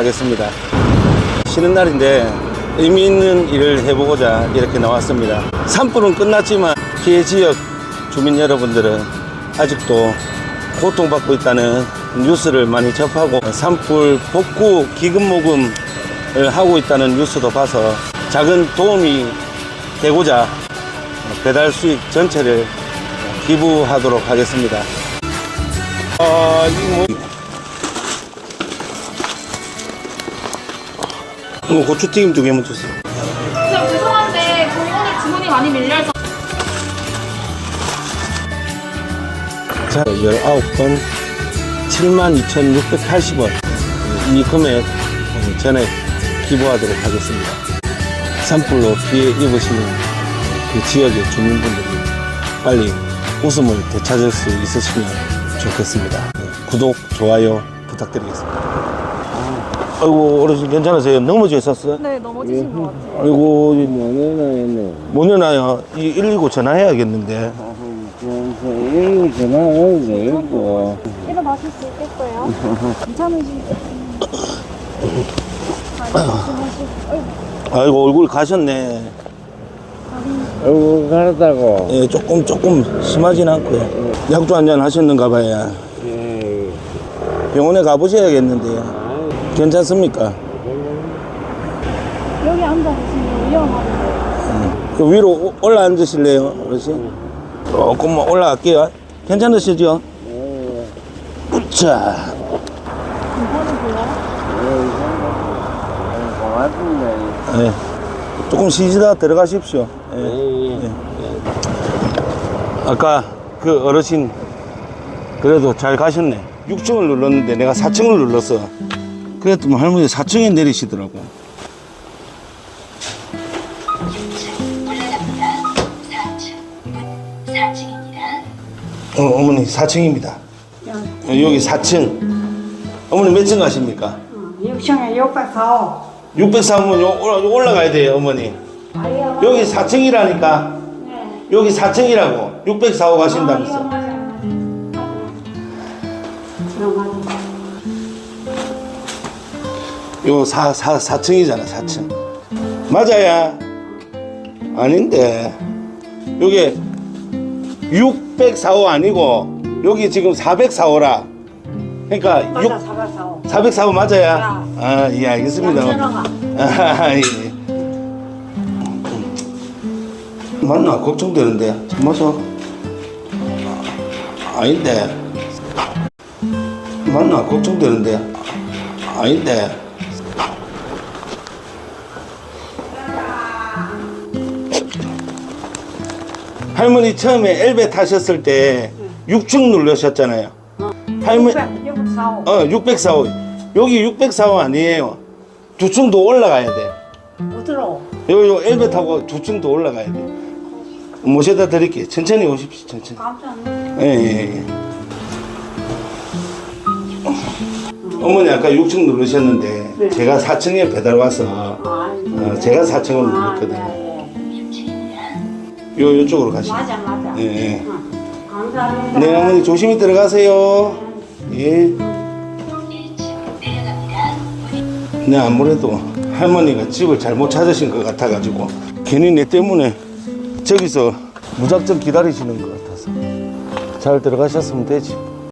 하겠습니다. 쉬는 날인데 의미 있는 일을 해보고자 이렇게 나왔습니다. 산불은 끝났지만 피해 지역 주민 여러분들은 아직도 고통받고 있다는 뉴스를 많이 접하고 산불 복구 기금 모금을 하고 있다는 뉴스도 봐서 작은 도움이 되고자 배달 수익 전체를 기부하도록 하겠습니다. 아, 이 뭐. 이거 고추튀김 두 개만 주세요. 선생님 죄송한데 공원에 주문이 많이 밀려서 자, 19건 72,680원. 이 금액 전액 기부하도록 하겠습니다. 산불로 피해 입으시는 그 지역의 주민분들이 빨리 웃음을 되찾을 수 있으시면 좋겠습니다. 네, 구독, 좋아요 부탁드리겠습니다. 아이고, 어르신 괜찮으세요? 넘어져 있었어요? 네 넘어지신 것 같아요. 아이고, 이 내놔요. 이119 전화해야겠는데. 이거 전화해도 되겠고 일어나실 수 있겠어요? 괜찮으시겠어요? 아이고, 얼굴 가셨네. 얼굴 가르다고 예, 조금 조금 심하진 않고요. 약도 한잔 하셨는가 봐요. 예. 병원에 가보셔야겠는데요. 괜찮습니까? 여기 앉아 계시면 위험하던데. 그 위로 오- 올라 앉으실래요, 어르신? 조금만 올라갈게요. 괜찮으시죠? 자, 고맙습니다 예. 조금 쉬시다 들어가십시오. 예. 예. 아까 그 어르신 그래도 잘 가셨네. 6층을 눌렀는데 내가 4층을 눌렀어. 그랬더니 할머니 4층에 내리시더라고. 어, 어머니 4층입니다. 여기 4층. 어머니 몇 층 가십니까? 6층에 604호. 603은 올라가야 돼요, 어머니. 여기 4층이라니까. 여기 4층이라고. 604호 가신다면서. 요 4, 4, 4층이잖아, 4층. 맞아야. 아닌데. 요게 604호 아니고, 여기 지금 404호라. 그러니까 6, 404호. 404호 맞아야? 아, 예, 알겠습니다. 아, 예. 맞나? 걱정되는데. 맞아? 아닌데. 맞나? 걱정되는데. 아닌데. 할머니 처음에 엘베 타셨을 때 6층 누르셨잖아요. 할머니 604호. 어 604호 여기 604호 아니에요. 두 층도 올라가야 돼. 어디로? 요, 요 엘베 타고 두 층도 올라가야 돼. 모셔다 드릴게요. 천천히 오십시오. 천천히. 예, 예, 예. 어머니 아까 6층 누르셨는데 제가 4층에 배달 와서 어, 제가 4층을 눌렀거든요. 요 요쪽으로 가시죠. 맞아, 맞아. 예, 예. 응. 감사합니다. 네, 어머니 조심히 들어가세요. 예. 네, 아무래도 할머니가 집을 잘못 찾으신 것 같아가지고 괜히 내 때문에 저기서 무작정 기다리시는 것 같아서 잘 들어가셨으면 되지.